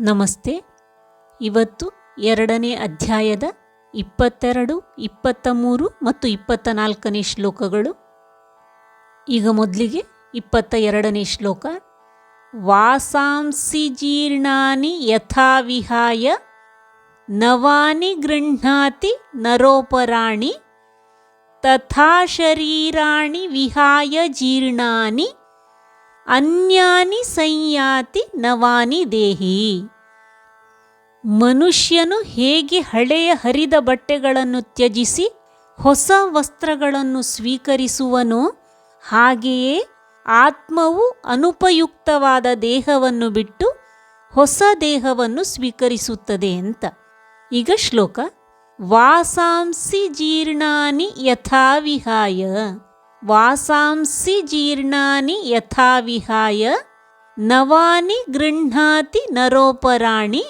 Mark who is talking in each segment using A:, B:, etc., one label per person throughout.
A: ನಮಸ್ತೆ. ಇವತ್ತು ಎರಡನೇ ಅಧ್ಯಾಯದ ಇಪ್ಪತ್ತೆರಡು ಇಪ್ಪತ್ತ ಮೂರು ಮತ್ತು ಇಪ್ಪತ್ತ ನಾಲ್ಕನೇ ಶ್ಲೋಕಗಳು. ಈಗ ಮೊದಲಿಗೆ ಇಪ್ಪತ್ತ ಎರಡನೇ ಶ್ಲೋಕ. ವಾಸಾಂಸಿ ಜೀರ್ಣಾನಿ ಯಥಾವಿಹಾಯ, ನವಾನಿ ಗೃಹ್ಣಾತಿ ನರೋಪರಾಣಿ, ತಥಾ ಶರೀರಾಣಿ ವಿಹಾಯ ಜೀರ್ಣಾನಿ ಅನ್ಯಾನಿ ಸಂಯಾತಿ ನವಾನಿ ದೇಹಿ. ಮನುಷ್ಯನು ಹೇಗೆ ಹಳೆಯ ಹರಿದ ಬಟ್ಟೆಗಳನ್ನು ತ್ಯಜಿಸಿ ಹೊಸ ವಸ್ತ್ರಗಳನ್ನು ಸ್ವೀಕರಿಸುವನೋ ಹಾಗೆಯೇ ಆತ್ಮವು ಅನುಪಯುಕ್ತವಾದ ದೇಹವನ್ನು ಬಿಟ್ಟು ಹೊಸ ದೇಹವನ್ನು ಸ್ವೀಕರಿಸುತ್ತದೆ ಅಂತ. ಈಗ ಶ್ಲೋಕ, ವಾಸಾಂಸಿ ಜೀರ್ಣಾನಿ ಯಥಾ ವಿಹಾಯ ವಾಸಾಂಸಿ ಜೀರ್ಣಾನಿ ಯಥಾ ವಿಹಾಯ ನವಾನಿ ಗೃಹ್ಣಾತಿ ನರೋಪರಾಣಿ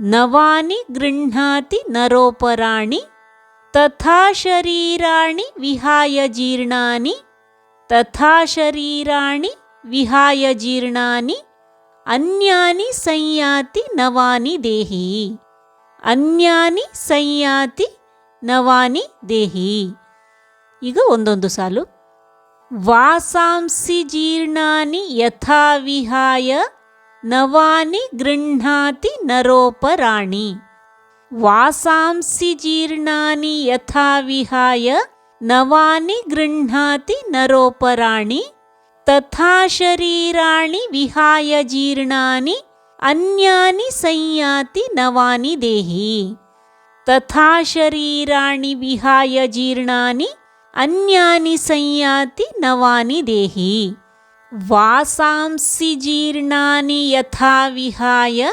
A: ನವಾನಿ ಗೃಹ್ಣಾತಿ ನರೋಪರಾಣಿ ತಥಾ ಶರೀರಾಣಿ ವಿಹಾಯ ಜೀರ್ಣಾನಿ ತಥಾ ಶರೀರಾಣಿ ವಿಹಾಯ ಜೀರ್ಣಾನಿ ಅನ್ಯಾನಿ ಸಂಯಾತಿ ನವಾನಿ ದೇಹಿ ಅನ್ಯಾನಿ ಸಂಯಾತಿ ನವಾನಿ ದೇಹಿ ಈಗ ಒಂದೊಂದು ಸಾಲು. वासांसि जीर्णानि यथा विहाय नवानि गृह्णाति नरोपराणि। वासांसि जीर्णानि यथा विहाय नवानि गृह्णाति नरोपराणि तथा शरीराणि विहाय जीर्णानि अन्यानि संयाति नवानि देही। तथाशरीराणि विहाय जीर्णानि ಅನ್ಯಾನಿ ಸಂಯಾತಿ ನವಾನಿ ದೇಹಿ. ವಾಸಾಂಸಿ ಜೀರ್ಣಾನಿ ಯಥಾ ವಿಹಾಯ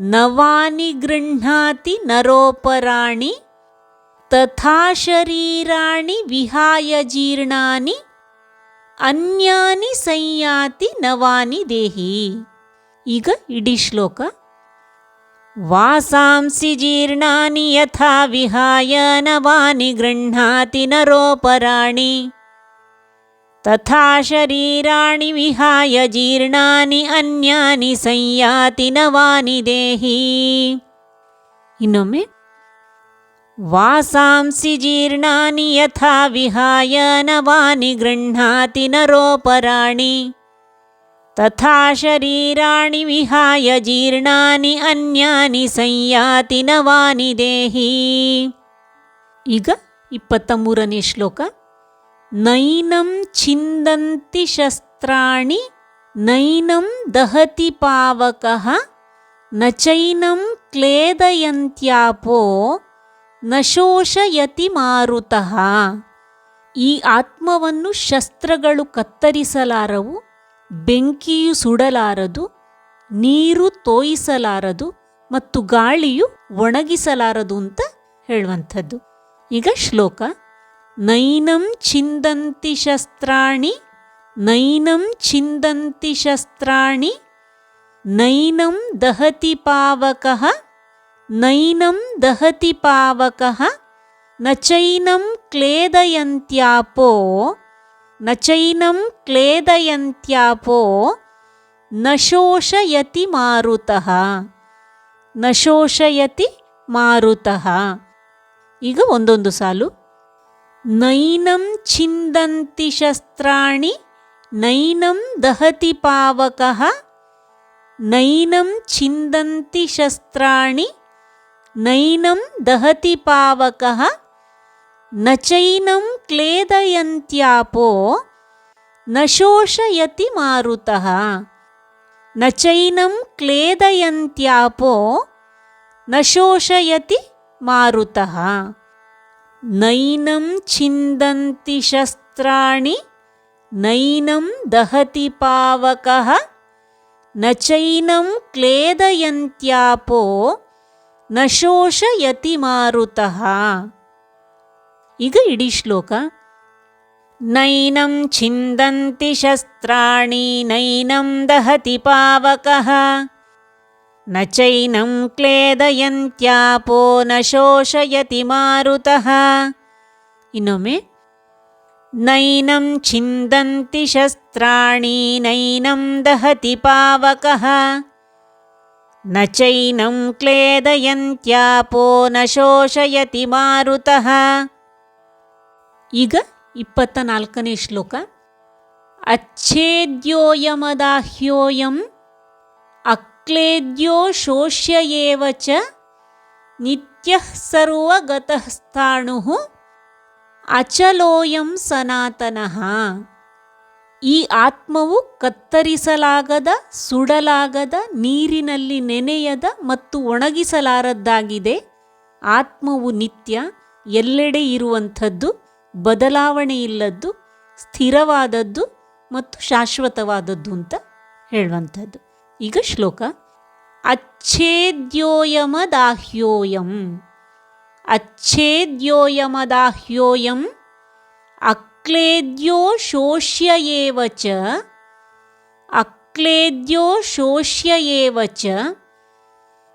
A: ನವಾನಿ ಗೃಹ್ಣಾತಿ ನರೋಪರಾಣಿ. ತಥಾ ಶರೀರಾಣಿ ವಿಹಾಯ ಜೀರ್ಣಾನಿ. ಅನ್ಯಾನಿ ಸಂಯಾತಿ ನವಾನಿ ದೇಹಿ. ಈಗ ಇಡೀ ಶ್ಲೋಕ ವಾಸಾಂಸಿ ಜೀರ್ಣಾನಿ ಯಥಾ ವಿಹಾಯ ನವಾನಿ ಗೃಹ್ಣಾತಿ ನರೋಪರಾಣಿ ತಥಾ ಶರೀರಾಣಿ ವಿಹಾಯ ಜೀರ್ಣಾನಿ ಅನ್ಯಾನಿ ಸಂಯಾತಿ ನವಾನಿ ದೇಹಿ ಇನ್ನೊಮ್ಮೆ ವಾಸಾಂಸಿ ಜೀರ್ಣಾನಿ ಯಥಾ ವಿಹಾಯ ನವಾನಿ ಗೃಹ್ಣಾತಿ ನರೋಪರಾಣಿ ತಥಾ ಶರೀರಾಣಿ ವಿಹಾಯ ಜೀರ್ಣಾನಿ ಅನ್ಯಾನಿ ಸಂಯಾತಿ ನವಾನಿ ದೇಹಿ ಈಗ ಇಪ್ಪತ್ತ ಮೂರನೇ ಶ್ಲೋಕ, ನೈನಂ ಛಿಂದಂತಿ ಶಸ್ತ್ರಾಣಿ, ನೈನಂ ದಹತಿ ಪಾವಕಃ, ನ ಚೈನಂ ಕ್ಲೇದಯಂತ್ಯಾಪೋ, ನ ಶೋಷಯತಿ ಮಾರುತಃ। ಈ ಆತ್ಮವನ್ನು ಶಸ್ತ್ರಗಳು ಕತ್ತರಿಸಲಾರವು ಬೆಂಕಿಯು ಸುಡಲಾರದು, ನೀರು ತೋಯಿಸಲಾರದು ಮತ್ತು ಗಾಳಿಯು ಒಣಗಿಸಲಾರದು ಅಂತ ಹೇಳುವಂಥದ್ದು. ಈಗ ಶ್ಲೋಕ, ನೈನಂ ಚಿಂದಂತಿ ಶಸ್ತ್ರಾಣಿ, ನೈನಂ ಚಿಂದಂತಿ ಶಸ್ತ್ರಾಣಿ, ನೈನಂ ದಹತಿ ಪಾವಕಃ, ನೈನಂ ದಹತಿ ಪಾವಕಃ, ನ ಚೈನಂ ಕ್ಲೇದಯಂತ್ಯಾಪೋ ನ ಚೈನಂ ಕ್ಲೇದಯಂತ್ಯಾಪೋ ನ ಶೋಷಯತಿ ಮಾರುತಃ. ನ ಮಾರುತಃ. ಈಗ ಒಂದೊಂದು ಸಾಲು. ನೈನಂ ಛಿಂದಂತಿ ಶಸ್ತ್ರಾಣಿ, ನೈನಂ ದಹತಿ ಪಾವಕಃ. ನೈನಂ ಛಿಂದಂತಿ ಶಸ್ತ್ರಾಣಿ, ನೈನಂ ದಹತಿ ಪಾವಕಃ. न चैनं क्लेदयन्त्यापो न शोषयति मारुतः। न चैनं क्लेदयन्त्यापो न शोषयति मारुतः। नैनं छिन्दन्ति शस्त्राणि नैनं दहति पावकः। न चैनं क्लेदयन्त्यापो न शोषयति मारुतः। इग इडिश्लोक नैनं छिन्दन्ति शस्त्राणि नैनं दहति पावकः न चैनं क्लेदयन्त्यापो न शोषयति मारुतः इनोमे नैनं छिन्दन्ति शस्त्राणि नैनं दहति पावकः न चैनं क्लेदयन्त्यापो न शोषयति मारुतः ಈಗ ಇಪ್ಪತ್ತ ನಾಲ್ಕನೇ ಶ್ಲೋಕ. ಅಚ್ಛೇದ್ಯೋಯಮದಾಹ್ಯೋಯಂ ಅಕ್ಲೇದ್ಯೋ ಶೋಷ್ಯ ಏವ ಚ ನಿತ್ಯ ಸರ್ವಗತಸ್ಥಾಣು ಅಚಲೋಯಂ ಸನಾತನಃ. ಈ ಆತ್ಮವು ಕತ್ತರಿಸಲಾಗದ, ಸುಡಲಾಗದ, ನೀರಿನಲ್ಲಿ ನೆನೆಯದ ಮತ್ತು ಒಣಗಿಸಲಾರದ್ದಾಗಿದೆ. ಆತ್ಮವು ನಿತ್ಯ ಎಲ್ಲೆಡೆ ಇರುವಂಥದ್ದು. ಬದಲಾವಣೆ ಇಲ್ಲದ್ದು ಸ್ಥಿರವಾದದ್ದು ಮತ್ತು ಶಾಶ್ವತವಾದದ್ದು ಅಂತ ಹೇಳುವಂಥದ್ದು. ಈಗ ಶ್ಲೋಕ, ಅಚ್ಛೇದ್ಯೋಯಮದಾಹ್ಯೋಯಂ. ಅಚ್ಛೇದ್ಯೋಯಮದಾಹ್ಯೋಯಂ ಅಕ್ಲೇದ್ಯೋ ಶೋಷ್ಯ ಚ, ಅಕ್ಲೇದ್ಯೋ ಶೋಷ್ಯ ಚ,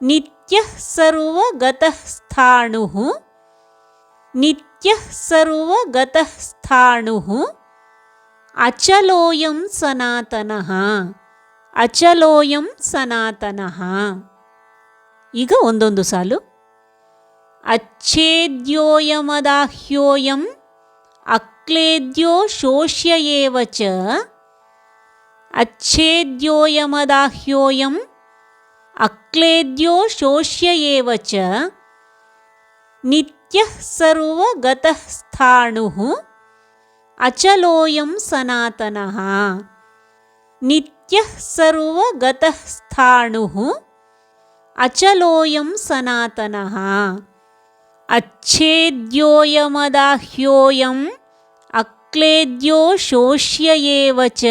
A: ನಿತ್ಯ ಸರ್ವಗತಃ ಸ್ಥಾಣುಃ ನಿತ್ಯಃ ಸರ್ವಗತಃ ಸ್ಥಾಣುಃ ಅಚಲೋಯಂ ಸನಾತನಃ ಅಚಲೋಯಂ ಸನಾತನಃ. ಈಗ ಒಂದೊಂದು ಸಾಲು. ಅಚ್ಛೇದ್ಯೋಯಮದಾಹ್ಯೋಯಂ, ಅಕ್ಲೇದ್ಯೋ ಶೋಷ್ಯಏವ ಚ, ಅಚ್ಛೇದ್ಯೋಯಮದಾಹ್ಯೋಯಂ, ಅಕ್ಲೇದ್ಯೋ ಶೋಷ್ಯಏವ ಚ. ನಿತ್ಯಃ ಸರ್ವಗತಃ ಸ್ಥಾಣುಃ ಅಚಲೋಯಂ ಸನಾತನಃ ನಿತ್ಯಃ ಸರ್ವಗತಃ ಸ್ಥಾಣುಃ ಅಚಲೋಯಂ ಸನಾತನಃ अच्छेद्योयमदाह्योऽयम् अक्लेद्यो शोष्य एव च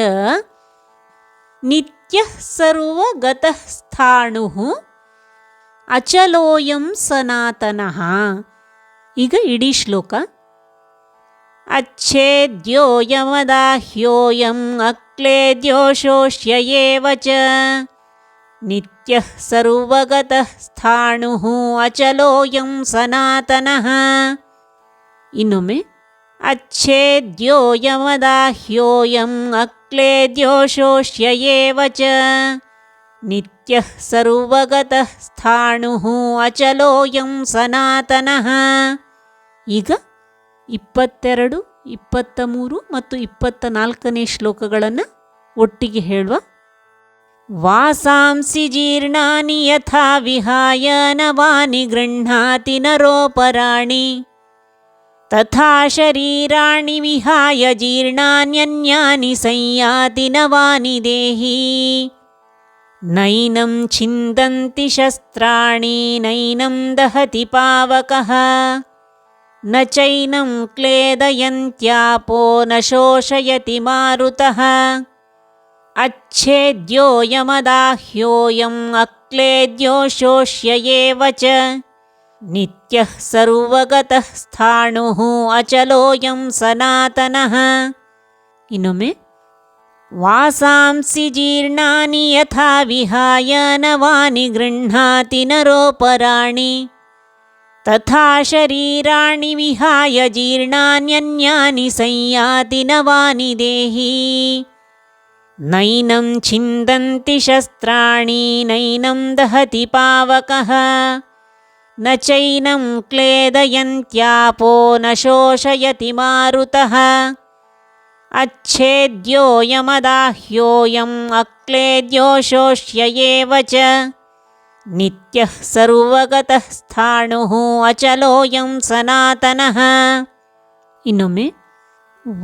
A: नित्यः सर्वगतः ಸ್ಥಾಣುಃ ಅಚಲೋಯಂ ಸನಾತನಃ ಈಗ ಇಡೀ ಶ್ಲೋಕ अच्छेद्योयमदाह्योऽयम् अक्लेद्यो शोष्य एव च ನಿತ್ಯಃ ಸರ್ವಗತಃ ಸ್ಥಾಣುಃ ಅಚಲೋಯಂ ಸನಾತನಃ ಇನ್ನೊಮ್ಮೆ अच्छेद्योयमदाह्योऽयम् अक्लेद्यो शोष्य एव च ನಿತ್ಯಃ ಸರ್ವಗತಃ ಸ್ಥಾಣುಃ ಅಚಲೋಯಂ ಸನಾತನಃ ಈಗ ಇಪ್ಪತ್ತೆರಡು ಇಪ್ಪತ್ತ ಮೂರು ಮತ್ತು ಇಪ್ಪತ್ತ ನಾಲ್ಕನೇ ಶ್ಲೋಕಗಳನ್ನು ಒಟ್ಟಿಗೆ ಹೇಳುವ. ವಾಸಾಂಸಿ ಜೀರ್ಣಾನಿ ಯಥಾ ವಿಹಾಯ ನವಾನಿ ಗೃಹಾತಿ ನರೋಪರಾಣಿ। ತಥಾ ಶರೀರಾಣಿ ವಿಹಾಯ ಜೀರ್ಣಾನ್ಯನ್ಯಾನಿ ಸಂಯಾತಿ ನವಾನಿ ದೇಹಿ। नैनं छिन्दन्ति शस्त्राणि नैनं दहति पावकः। न चैनं क्लेदयन्त्यापो न शोषयति मारुतः। अच्छेद्योऽयमदाह्योऽयम् अक्लेद्यो शोष्य एव च। नित्यः सर्वगतः स्थाणुः अचलोऽयं सनातनः। इम वासांसि जीर्णानि यथा विहाय नवानि गृह्णाति नरोपराणि। तथा शरीराणि विहाय जीर्णान्यन्यानि संयाति नवानि देही। नैनं छिन्दन्ति शस्त्राणि नैनं दहति पावकः। न चैनं क्लेदयन्त्यापो न शोषयति मारुतः। अच्छेद्योयमदाह्योऽयम् अक्लेद्योशोष्य एव च। नित्यः सर्वगतः स्थाणुः अचलोऽयं सनातनः। इममे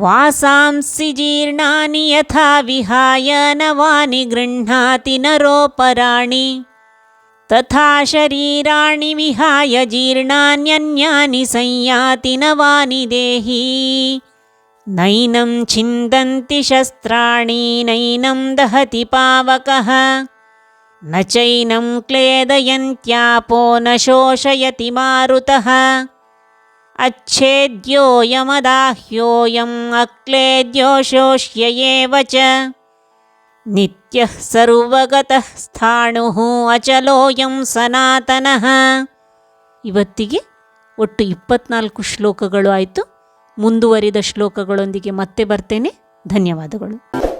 A: वासांसि जीर्णानि यथा विहाय नवानि गृह्णाति नरोपराणि तथा शरीराणि विहाय जीर्णान्यन्यानि संयाति नवानि देही। ನೈನಂ ಛಿಂದಂತಿ ಶಸ್ತ್ರಾಣಿ ನೈನಂ ದಹತಿ ಪಾವಕಃ ನ ಚೈನಂ ಕ್ಲೇದಯಂತ್ಯಾಪೋ ನ ಶೋಷಯತಿ ಮಾರುತಃ अच्छेद्योऽयमदाह्योऽयम् अक्लेद्यो शोष्य एव च नित्यः ಸರ್ವಗತಃ ಸ್ಥಾಣುಃ ಅಚಲೋಯಂ ಸನಾತನಃ ಇವತ್ತಿಗೆ ಒಟ್ಟು ಇಪ್ಪತ್ನಾಲ್ಕು ಶ್ಲೋಕಗಳು ಆಯಿತು ಮುಂದುವರಿದ ಶ್ಲೋಕಗಳೊಂದಿಗೆ ಮತ್ತೆ ಬರ್ತೇನೆ. ಧನ್ಯವಾದಗಳು.